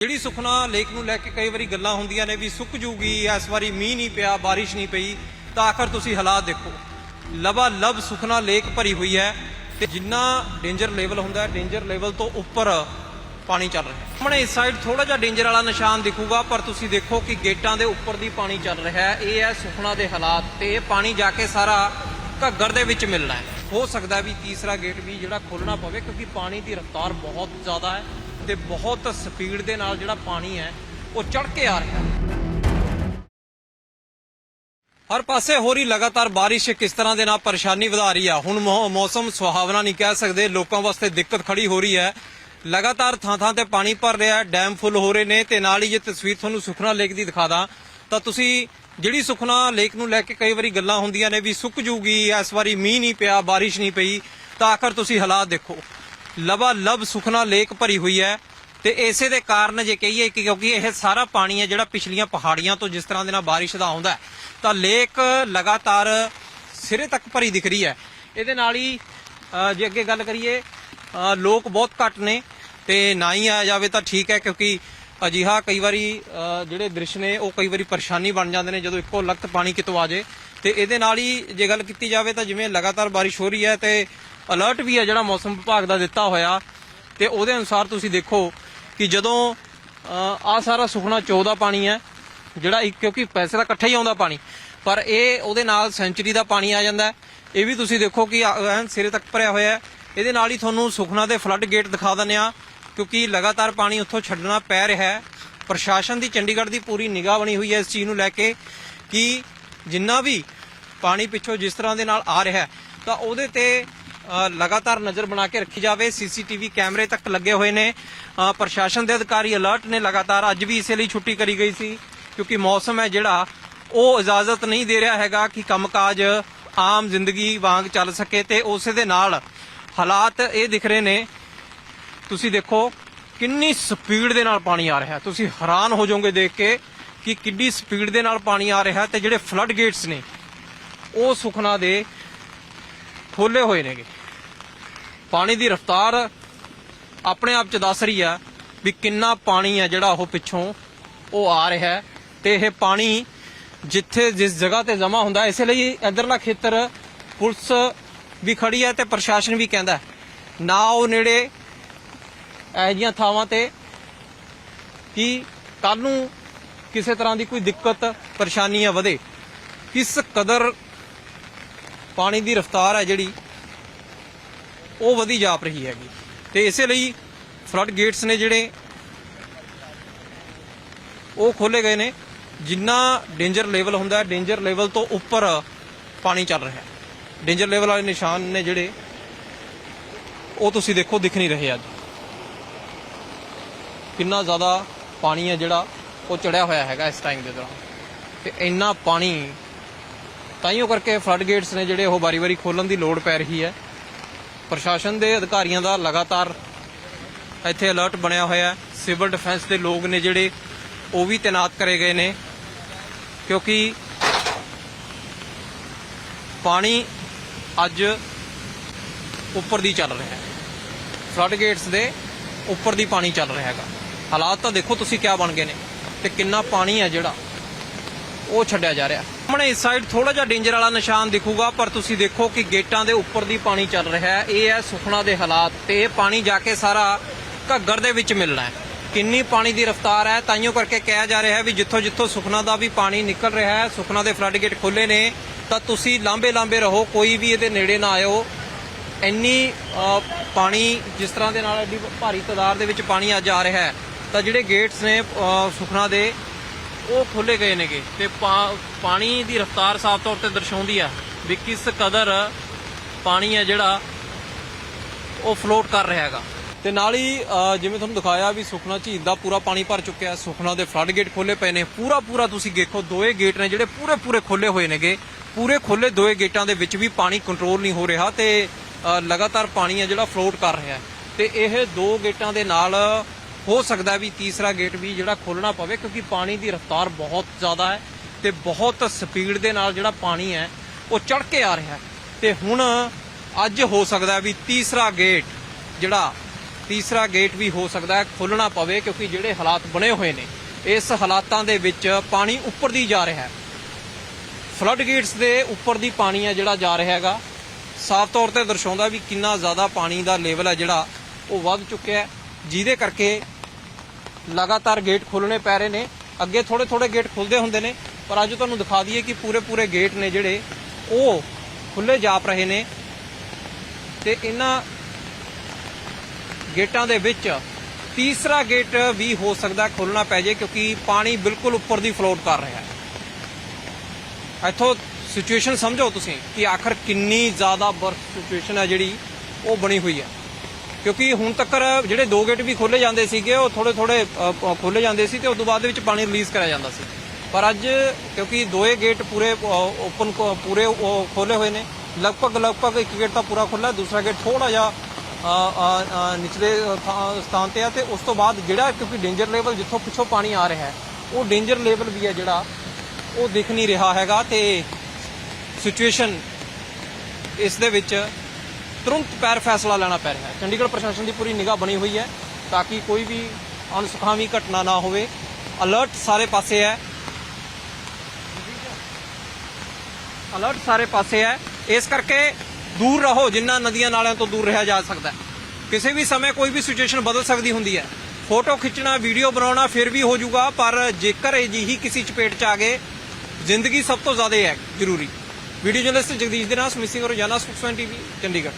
ਜਿਹੜੀ ਸੁਖਨਾ ਲੇਕ ਨੂੰ ਲੈ ਕੇ ਕਈ ਵਾਰੀ ਗੱਲਾਂ ਹੁੰਦੀਆਂ ਨੇ ਵੀ ਸੁੱਕ ਜੂਗੀ, ਇਸ ਵਾਰੀ ਮੀਂਹ ਨਹੀਂ ਪਿਆ, ਬਾਰਿਸ਼ ਨਹੀਂ ਪਈ, ਤਾਂ ਆਖਰ ਤੁਸੀਂ ਹਾਲਾਤ ਦੇਖੋ। ਲਬਾ ਲਬ ਸੁਖਨਾ ਲੇਕ ਭਰੀ ਹੋਈ ਹੈ ਤੇ ਜਿੰਨਾ ਡੇਂਜਰ ਲੈਵਲ ਹੁੰਦਾ ਹੈ ਡੇਂਜਰ ਲੈਵਲ ਤੋਂ ਉੱਪਰ ਪਾਣੀ ਚੱਲ ਰਿਹਾ ਹੈ। ਸਾਹਮਣੇ ਇਸ ਸਾਈਡ ਥੋੜਾ ਜਿਹਾ ਡੇਂਜਰ ਵਾਲਾ ਨਿਸ਼ਾਨ ਦਿਖੂਗਾ, ਪਰ ਤੁਸੀਂ ਦੇਖੋ ਕਿ ਗੇਟਾਂ ਦੇ ਉੱਪਰ ਦੀ ਪਾਣੀ ਚੱਲ ਰਿਹਾ ਹੈ। ਇਹ ਹੈ ਸੁਖਨਾ ਦੇ ਹਾਲਾਤ ਤੇ ਇਹ ਪਾਣੀ ਜਾ ਕੇ ਸਾਰਾ ਘੱਗਰ ਦੇ ਵਿੱਚ ਮਿਲਣਾ ਹੈ। ਹੋ ਸਕਦਾ ਵੀ ਤੀਸਰਾ ਗੇਟ ਵੀ ਜਿਹੜਾ ਖੋਲਣਾ ਪਵੇ, ਕਿਉਂਕਿ ਪਾਣੀ ਦੀ ਰਫ਼ਤਾਰ ਬਹੁਤ ਜ਼ਿਆਦਾ ਹੈ। ਤੇ ਬਹੁਤ ਸਪੀਡ ਦੇ ਨਾਲ ਜਿਹੜਾ ਪਾਣੀ ਹੈ, ਉਹ ਚੜ ਕੇ ਆ ਰਿਹਾ। ਹਰ ਪਾਸੇ ਹੋ ਰਹੀ ਲਗਾਤਾਰ ਬਾਰਿਸ਼ ਕਿਸ ਤਰ੍ਹਾਂ ਦੇ ਨਾਲ ਪਰੇਸ਼ਾਨੀ ਵਧਾ ਰਹੀ ਆ? ਹੁਣ ਮੌਸਮ ਸੁਹਾਵਣਾ ਨਹੀਂ ਕਹਿ ਸਕਦੇ। ਲੋਕਾਂ ਵਾਸਤੇ ਦਿੱਕਤ ਖੜੀ ਹੋ ਰਹੀ ਹੈ। ਲਗਾਤਾਰ ਥਾਂ ਥਾਂ ਤੇ ਪਾਣੀ ਭਰ ਰਿਹਾ ਹੈ। ਡੈਮ ਫੁੱਲ ਹੋ ਰਹੇ ਨੇ ਤੇ ਨਾਲ ਹੀ ਜੇ ਤਸਵੀਰ ਤੁਹਾਨੂੰ ਸੁਖਨਾ ਲੇਕ ਦੀ ਦਿਖਾ ਦਾਂ। ਤਾਂ ਤੁਸੀਂ ਜਿਹੜੀ ਸੁਖਨਾ ਲੇਕ ਨੂੰ ਲੈ ਕੇ ਕਈ ਵਾਰੀ ਗੱਲਾਂ ਹੁੰਦੀਆਂ ਨੇ ਵੀ ਸੁੱਕ ਜੂਗੀ, ਇਸ ਵਾਰੀ ਮੀਂਹ ਨਹੀਂ ਪਿਆ, ਬਾਰਿਸ਼ ਨਹੀਂ ਪਈ, ਤਾਂ ਆਖਰ ਤੁਸੀਂ ਹਾਲਾਤ ਦੇਖੋ। ਲਵਾ ਲਬ ਸੁਖਨਾ ਲੇਕ ਭਰੀ ਹੋਈ ਹੈ ਤੇ ਇਸੇ ਦੇ ਕਾਰਨ ਜੇ ਕਹੀਏ ਕਿ ਕਿਉਂਕਿ ਇਹ ਸਾਰਾ ਪਾਣੀ ਹੈ ਜਿਹੜਾ ਪਿਛਲੀਆਂ ਪਹਾੜੀਆਂ ਤੋਂ ਜਿਸ ਤਰ੍ਹਾਂ ਦੇ ਨਾਲ ਬਾਰਿਸ਼ ਦਾ ਆਉਂਦਾ ਤਾਂ ਲੇਕ ਲਗਾਤਾਰ ਸਿਰੇ ਤੱਕ ਭਰੀ ਦਿਖ ਰਹੀ ਹੈ। ਇਹਦੇ ਨਾਲ ਹੀ ਜੇ ਅੱਗੇ ਗੱਲ ਕਰੀਏ ਲੋਕ ਬਹੁਤ ਘੱਟ ਨੇ ਤੇ ਨਾ ਹੀ ਆਇਆ ਜਾਵੇ ਤਾਂ ਠੀਕ ਹੈ ਕਿਉਂਕਿ ਅਜਿਹਾ ਕਈ ਵਾਰੀ ਜਿਹੜੇ ਦ੍ਰਿਸ਼ ਨੇ ਉਹ ਕਈ ਵਾਰੀ ਪਰੇਸ਼ਾਨੀ ਬਣ ਜਾਂਦੇ ਨੇ ਜਦੋਂ ਇੱਕੋ ਲਖਤ ਪਾਣੀ ਕਿਤੋਂ ਆ ਜੇ ਤੇ ਇਹਦੇ ਨਾਲ ਹੀ ਜੇ ਗੱਲ ਕੀਤੀ ਜਾਵੇ ਤਾਂ ਜਿਵੇਂ ਲਗਾਤਾਰ ਬਾਰਿਸ਼ ਹੋ ਰਹੀ ਹੈ ਤੇ ਅਲਰਟ ਵੀ ਹੈ ਜਿਹੜਾ ਮੌਸਮ ਵਿਭਾਗ ਦਾ ਦਿੱਤਾ ਹੋਇਆ ਤੇ ਉਹਦੇ ਅਨੁਸਾਰ ਤੁਸੀਂ ਦੇਖੋ ਕਿ ਜਦੋਂ ਆ ਸਾਰਾ ਸੁਖਨਾ ਚੋ ਦਾ ਪਾਣੀ ਹੈ, ਜਿਹੜਾ ਇੱਕ, ਕਿਉਂਕਿ ਪੈਸੇ ਦਾ ਇਕੱਠਾ ਹੀ ਆਉਂਦਾ ਪਾਣੀ, ਪਰ ਇਹ ਉਹਦੇ ਨਾਲ ਸੈਂਚਰੀ ਦਾ ਪਾਣੀ ਆ ਜਾਂਦਾ ਇਹ ਵੀ ਤੁਸੀਂ ਦੇਖੋ ਕਿ ਸਿਰੇ ਤੱਕ ਭਰਿਆ ਹੋਇਆ ਹੈ। ਇਹਦੇ ਨਾਲ ਹੀ ਤੁਹਾਨੂੰ ਸੁਖਨਾ ਦੇ ਫਲੱਡ ਗੇਟ ਦਿਖਾ ਦਿੰਦੇ ਆ ਕਿਉਂਕਿ ਲਗਾਤਾਰ ਪਾਣੀ ਉੱਥੋਂ ਛੱਡਣਾ ਪੈ ਰਿਹਾ ਹੈ। ਪ੍ਰਸ਼ਾਸਨ ਦੀ ਚੰਡੀਗੜ੍ਹ ਦੀ ਪੂਰੀ ਨਿਗਾਹ ਬਣੀ ਹੋਈ ਹੈ ਇਸ ਚੀਜ਼ ਨੂੰ ਲੈ ਕੇ ਕਿ ਜਿੰਨਾ ਵੀ ਪਾਣੀ ਪਿੱਛੋਂ ਜਿਸ ਤਰ੍ਹਾਂ ਦੇ ਨਾਲ ਆ ਰਿਹਾ ਤਾਂ ਉਹਦੇ ਤੇ ਲਗਾਤਾਰ ਨਜ਼ਰ ਬਣਾ ਕੇ ਰੱਖੀ ਜਾਵੇ। ਸੀਸੀਟੀਵੀ ਕੈਮਰੇ ਤੱਕ ਲੱਗੇ ਹੋਏ ਨੇ। ਪ੍ਰਸ਼ਾਸਨ ਦੇ ਅਧਿਕਾਰੀ ਅਲਰਟ ਨੇ ਲਗਾਤਾਰ। ਅੱਜ ਵੀ ਇਸੇ ਲਈ ਛੁੱਟੀ ਕਰੀ ਗਈ ਸੀ, ਕਿਉਂਕਿ ਮੌਸਮ ਹੈ ਜਿਹੜਾ, ਉਹ ਇਜਾਜ਼ਤ ਨਹੀਂ ਦੇ ਰਿਹਾ ਹੈਗਾ ਕਿ ਕੰਮਕਾਜ ਆਮ ਜ਼ਿੰਦਗੀ ਵਾਂਗ ਚੱਲ ਸਕੇ ਤੇ ਉਸੇ ਦੇ ਨਾਲ ਹਾਲਾਤ ਇਹ ਦਿਖ ਰਹੇ ਨੇ। ਤੁਸੀਂ ਦੇਖੋ, ਕਿੰਨੀ ਸਪੀਡ ਦੇ ਨਾਲ ਪਾਣੀ ਆ ਰਿਹਾ। ਤੁਸੀਂ ਹੈਰਾਨ ਹੋ ਜਾਓਗੇ ਦੇਖ ਕੇ ਕਿ ਕਿੰਨੀ ਸਪੀਡ ਦੇ ਨਾਲ ਪਾਣੀ ਆ ਰਿਹਾ ਹੈ ਤੇ ਜਿਹੜੇ ਫਲੱਡ ਗੇਟਸ ਨੇ, ਉਹ ਸੁਖਨਾ ਦੇ ਖੋਲੇ ਹੋਏ ਨੇਗੇ। ਪਾਣੀ ਦੀ ਰਫ਼ਤਾਰ ਆਪਣੇ ਆਪ ਚ ਦੱਸ ਰਹੀ ਆ ਵੀ ਕਿੰਨਾ ਪਾਣੀ ਹੈ ਜਿਹੜਾ ਉਹ ਪਿੱਛੋਂ ਉਹ ਆ ਰਿਹਾ ਹੈ ਤੇ ਇਹ ਪਾਣੀ ਜਿੱਥੇ ਜਿਸ ਜਗ੍ਹਾ ਤੇ ਜਮਾ ਹੁੰਦਾ, ਇਸੇ ਲਈ ਇਧਰਲਾ ਖੇਤਰ ਪੁਲਿਸ ਵੀ ਖੜੀ ਹੈ ਤੇ ਪ੍ਰਸ਼ਾਸਨ ਵੀ ਕਹਿੰਦਾ ਨਾ ਉਹ ਨੇੜੇ ਇਹੋ ਜਿਹੀਆਂ ਥਾਵਾਂ ਤੇ ਕਿ ਕੱਲ ਨੂੰ ਕਿਸੇ ਤਰ੍ਹਾਂ ਦੀ ਕੋਈ ਦਿੱਕਤ ਪਰੇਸ਼ਾਨੀ ਆ ਵਧੇ। ਕਿਸ ਕਦਰ ਪਾਣੀ ਦੀ ਰਫ਼ਤਾਰ ਹੈ ਜਿਹੜੀ ਉਹ ਵਧੀ ਜਾਪ ਰਹੀ ਹੈਗੀ। ਤੇ ਇਸੇ ਲਈ ਫਲੱਡ ਗੇਟਸ ਨੇ ਜਿਹੜੇ ਉਹ ਖੋਲੇ ਗਏ ਨੇ, ਜਿੰਨਾ ਡੇਂਜਰ ਲੈਵਲ ਹੁੰਦਾ ਡੇਂਜਰ ਲੈਵਲ ਤੋਂ ਉੱਪਰ ਪਾਣੀ ਚੱਲ ਰਿਹਾ ਡੇਂਜਰ ਲੈਵਲ ਵਾਲੇ ਨਿਸ਼ਾਨ ਨੇ ਜਿਹੜੇ, ਉਹ ਤੁਸੀਂ ਦੇਖੋ, ਦਿਖ ਨਹੀਂ ਰਹੇ ਅੱਜ। ਕਿੰਨਾ ਜ਼ਿਆਦਾ ਪਾਣੀ ਹੈ ਜਿਹੜਾ, ਉਹ ਚੜਿਆ ਹੋਇਆ ਹੈਗਾ ਇਸ ਟਾਈਮ ਦੇ ਦੌਰਾਨ। ਤੇ ਇੰਨਾ ਪਾਣੀ ਤਾਈਓ ਕਰਕੇ ਫਲੱਡ ਗੇਟਸ ਨੇ ਜਿਹੜੇ ਉਹ ਵਾਰੀ-ਵਾਰੀ ਖੋਲਣ ਦੀ ਲੋੜ ਪੈ ਰਹੀ ਹੈ। ਪ੍ਰਸ਼ਾਸਨ ਦੇ ਅਧਿਕਾਰੀਆਂ ਦਾ ਲਗਾਤਾਰ ਇੱਥੇ ਅਲਰਟ ਬਣਿਆ ਹੋਇਆ ਸਿਵਲ ਡਿਫੈਂਸ ਦੇ ਲੋਕ ਨੇ ਜਿਹੜੇ, ਉਹ ਵੀ ਤਾਇਨਾਤ ਕਰੇ ਗਏ ਨੇ। ਕਿਉਂਕਿ ਪਾਣੀ ਅੱਜ ਉੱਪਰ ਦੀ ਚੱਲ ਰਿਹਾ ਹੈ। ਫਲੱਡ ਗੇਟਸ ਦੇ ਉੱਪਰ ਦੀ ਪਾਣੀ ਚੱਲ ਰਿਹਾ ਹੈਗਾ। ਹਾਲਾਤ ਤਾਂ ਦੇਖੋ ਤੁਸੀਂ ਕਿਆ ਬਣ ਗਏ ਨੇ ਤੇ ਕਿੰਨਾ ਪਾਣੀ ਹੈ ਜਿਹੜਾ, ਉਹ ਛੱਡਿਆ ਜਾ ਰਿਹਾ। ਸਾਹਮਣੇ ਇਸ ਸਾਈਡ ਥੋੜਾ ਜਿਹਾ ਡੇਂਜਰ ਵਾਲਾ ਨਿਸ਼ਾਨ ਦਿਖੂਗਾ ਪਰ ਤੁਸੀਂ ਦੇਖੋ ਕਿ ਗੇਟਾਂ ਦੇ ਉੱਪਰ ਦੀ ਪਾਣੀ ਚੱਲ ਰਿਹਾ ਹੈ। ਇਹ ਹੈ ਸੁਖਨਾ ਦੇ ਹਾਲਾਤ ਤੇ ਇਹ ਪਾਣੀ ਜਾ ਕੇ ਸਾਰਾ ਘੱਗਰ ਦੇ ਵਿੱਚ ਮਿਲਣਾ ਹੈ। ਕਿੰਨੀ ਪਾਣੀ ਦੀ ਰਫ਼ਤਾਰ ਹੈ ਤਾਈਓ ਕਰਕੇ ਕਿਹਾ ਜਾ ਰਿਹਾ ਹੈ ਵੀ ਜਿੱਥੋਂ ਜਿੱਥੋਂ ਸੁਖਨਾ ਦਾ ਵੀ ਪਾਣੀ ਨਿਕਲ ਰਿਹਾ ਹੈ ਸੁਖਨਾ ਦੇ ਫਲੱਡ ਗੇਟ ਖੋਲੇ ਨੇ ਤਾਂ ਤੁਸੀਂ ਲਾਂਬੇ ਲਾਂਬੇ ਰਹੋ ਕੋਈ ਵੀ ਇਹਦੇ ਨੇੜੇ ਨਾ ਆਇਓ। ਇੰਨੀ ਪਾਣੀ ਜਿਸ ਤਰ੍ਹਾਂ ਦੇ ਨਾਲ ਐਡੀ ਭਾਰੀ ਤਾਦਾਦ ਦੇ ਵਿੱਚ ਪਾਣੀ ਅੱਜ ਆ ਰਿਹਾ ਹੈ ਤਾਂ ਜਿਹੜੇ ਗੇਟਸ ਨੇ ਅ, ਸੁਖਨਾ ਦੇ ਉਹ ਖੋਲੇ ਗਏ ਨੇਗੇ ਤੇ ਪਾਣੀ ਦੀ ਰਫ਼ਤਾਰ ਸਾਫ਼ ਤੌਰ ਤੇ ਦਰਸਾਉਂਦੀ ਆ ਵੀ ਕਿਸ ਕਦਰ ਪਾਣੀ ਹੈ ਜਿਹੜਾ ਉਹ ਫਲੋਟ ਕਰ ਰਿਹਾ ਹੈਗਾ। ਤੇ ਨਾਲ ਹੀ ਜਿਵੇਂ ਤੁਹਾਨੂੰ ਦਿਖਾਇਆ ਵੀ ਸੁਖਨਾ ਝੀਲ ਦਾ ਪੂਰਾ ਪਾਣੀ ਭਰ ਚੁੱਕਿਆ ਸੁਖਨਾ ਦੇ ਫਲੱਡ ਗੇਟ ਖੋਲੇ ਪਏ ਨੇ। ਪੂਰਾ ਪੂਰਾ ਤੁਸੀਂ ਦੇਖੋ, ਦੋਏ ਗੇਟ ਨੇ ਜਿਹੜੇ ਪੂਰੇ ਪੂਰੇ ਖੋਲੇ ਹੋਏ ਨੇਗੇ। ਪੂਰੇ ਖੋਲੇ ਦੋਏ ਗੇਟਾਂ ਦੇ ਵਿੱਚ ਵੀ ਪਾਣੀ ਕੰਟਰੋਲ ਨਹੀਂ ਹੋ ਰਿਹਾ ਤੇ ਲਗਾਤਾਰ ਪਾਣੀ ਹੈ ਜਿਹੜਾ ਫਲੋਟ ਕਰ ਰਿਹਾ ਹੈ। ਤੇ ਇਹ ਦੋ ਗੇਟਾਂ ਦੇ ਨਾਲ ਹੋ ਸਕਦਾ ਵੀ ਤੀਸਰਾ ਗੇਟ ਵੀ ਜਿਹੜਾ ਖੋਲਣਾ ਪਵੇ, ਕਿਉਂਕਿ ਪਾਣੀ ਦੀ ਰਫ਼ਤਾਰ ਬਹੁਤ ਜ਼ਿਆਦਾ ਹੈ ਤੇ ਬਹੁਤ ਸਪੀਡ ਦੇ ਨਾਲ ਜਿਹੜਾ ਪਾਣੀ ਹੈ, ਉਹ ਚੜ ਕੇ ਆ ਰਿਹਾ ਹੈ। ਤੇ ਹੁਣ ਅੱਜ ਹੋ ਸਕਦਾ ਵੀ ਤੀਸਰਾ ਗੇਟ ਜਿਹੜਾ, ਤੀਸਰਾ ਗੇਟ ਵੀ ਹੋ ਸਕਦਾ ਹੈ ਖੋਲਣਾ ਪਵੇ, ਕਿਉਂਕਿ ਜਿਹੜੇ ਹਾਲਾਤ ਬਣੇ ਹੋਏ ਨੇ, ਇਸ ਹਾਲਾਤਾਂ ਦੇ ਵਿੱਚ ਪਾਣੀ ਉੱਪਰ ਦੀ ਜਾ ਰਿਹਾ ਹੈ। ਫਲੱਡ ਗੇਟਸ ਦੇ ਉੱਪਰ ਦੀ ਪਾਣੀ ਹੈ ਜਿਹੜਾ ਜਾ ਰਿਹਾ ਹੈਗਾ। ਸਾਫ਼ ਤੌਰ ਤੇ ਦਰਸਾਉਂਦਾ ਵੀ ਕਿੰਨਾ ਜ਼ਿਆਦਾ ਪਾਣੀ ਦਾ ਲੈਵਲ ਹੈ ਜਿਹੜਾ ਉਹ ਵੱਧ ਚੁੱਕਿਆ ਹੈ, ਜਿਹਦੇ ਕਰਕੇ ਲਗਾਤਾਰ ਗੇਟ ਖੋਲਣੇ ਪੈ ਰਹੇ ਨੇ। ਅੱਗੇ ਥੋੜੇ ਥੋੜੇ ਗੇਟ ਖੁੱਲਦੇ ਹੁੰਦੇ ਨੇ, ਪਰ ਅੱਜ ਤੁਹਾਨੂੰ ਦਿਖਾ ਦਈਏ ਕਿ ਪੂਰੇ ਪੂਰੇ ਗੇਟ ਨੇ ਜਿਹੜੇ, ਉਹ ਖੁੱਲੇ ਜਾਪ ਰਹੇ ਨੇ। ਤੇ ਇਹਨਾਂ ਗੇਟਾਂ ਦੇ ਵਿੱਚ ਤੀਸਰਾ ਗੇਟ ਵੀ ਹੋ ਸਕਦਾ ਖੋਲਣਾ ਪੈ ਜੇ ਕਿਉਂਕਿ ਪਾਣੀ ਬਿਲਕੁਲ ਉੱਪਰ ਦੀ ਫਲੋਟ ਕਰ ਰਿਹਾ ਹੈ। ਇੱਥੋਂ ਸਿਚੁਏਸ਼ਨ ਸਮਝੋ ਤੁਸੀਂ ਕਿ ਆਖਰ ਕਿੰਨੀ ਜ਼ਿਆਦਾ ਬਰਫ ਸਿਚੁਏਸ਼ਨ ਹੈ ਜਿਹੜੀ ਉਹ ਬਣੀ ਹੋਈ ਹੈ। ਕਿਉਂਕਿ ਹੁਣ ਤੱਕ ਜਿਹੜੇ ਦੋ ਗੇਟ ਵੀ ਖੋਲੇ ਜਾਂਦੇ ਸੀਗੇ, ਉਹ ਥੋੜੇ ਥੋੜੇ ਖੋਲੇ ਜਾਂਦੇ ਸੀ ਤੇ ਉਸ ਤੋਂ ਬਾਅਦ ਵਿੱਚ ਪਾਣੀ ਰਿਲੀਜ਼ ਕਰਿਆ ਜਾਂਦਾ ਸੀ। ਪਰ ਅੱਜ ਕਿਉਂਕਿ ਦੋਏ ਗੇਟ ਪੂਰੇ ਓਪਨ ਪੂਰੇ ਖੋਲੇ ਹੋਏ ਨੇ। ਲਗਭਗ ਲਗਭਗ ਇੱਕ ਗੇਟ ਤਾਂ ਪੂਰਾ ਖੁੱਲਾ ਦੂਸਰਾ ਗੇਟ ਥੋੜਾ ਜਿਹਾ ਨਿਚਲੇ ਥਾਂ- ਸਥਾਨ ਤੇ ਆ ਤੇ ਉਸ ਤੋਂ ਬਾਅਦ ਜਿਹੜਾ ਕਿਉਂਕਿ ਡੇਂਜਰ ਲੈਵਲ ਜਿੱਥੋਂ ਪਿੱਛੋਂ ਪਾਣੀ ਆ ਰਿਹਾ ਹੈ, ਉਹ ਡੇਂਜਰ ਲੈਵਲ ਵੀ ਹੈ ਜਿਹੜਾ, ਉਹ ਦਿਖ ਨਹੀਂ ਰਿਹਾ ਹੈਗਾ ਤੇ ਸਿਚੁਏਸ਼ਨ ਇਸ ਦੇ ਵਿੱਚ ਤੁਰੰਤ ਪੈਰ ਫੈਸਲਾ ਲੈਣਾ ਪੈ ਰਿਹਾ ਹੈ। ਚੰਡੀਗੜ੍ਹ ਪ੍ਰਸ਼ਾਸਨ ਦੀ ਪੂਰੀ ਨਿਗਾਹ ਬਣੀ ਹੋਈ ਹੈ ਤਾਂ ਕਿ ਕੋਈ ਵੀ ਅਣਸੁਖਾਵੀ ਘਟਨਾ ਨਾ ਹੋਵੇ। ਅਲਰਟ ਸਾਰੇ ਪਾਸੇ ਹੈ। ਅਲਰਟ ਸਾਰੇ ਪਾਸੇ ਹੈ। ਇਸ ਕਰਕੇ ਦੂਰ ਰਹੋ, ਜਿੰਨਾ ਨਦੀਆਂ ਨਾਲਿਆਂ ਤੋਂ ਦੂਰ ਰਿਹਾ ਜਾ ਸਕਦਾ ਕਿਸੇ ਵੀ ਸਮੇਂ ਕੋਈ ਵੀ ਸਿਚੁਏਸ਼ਨ ਬਦਲ ਸਕਦੀ ਹੁੰਦੀ ਹੈ। ਫੋਟੋ ਖਿੱਚਣਾ ਵੀਡੀਓ ਬਣਾਉਣਾ ਫਿਰ ਵੀ ਹੋ ਜਾਊਗਾ, ਪਰ ਜੇਕਰ ਅਜਿਹੀ ਕਿਸੇ ਚਪੇਟ ਚ ਆ ਗਏ, ਜ਼ਿੰਦਗੀ ਸਭ ਤੋਂ ਜ਼ਿਆਦਾ ਹੈ, ਜ਼ਰੂਰੀ। ਵੀਡੀਓ ਜਰਨਲਿਸਟ ਜਗਦੀਸ਼ ਦੇ ਨਾਲ ਸਮਿਸਿੰਗ ਰੋਜ਼ਾਨਾ ਸੁਖਸਵਨ ਟੀਵੀ, ਚੰਡੀਗੜ੍ਹ।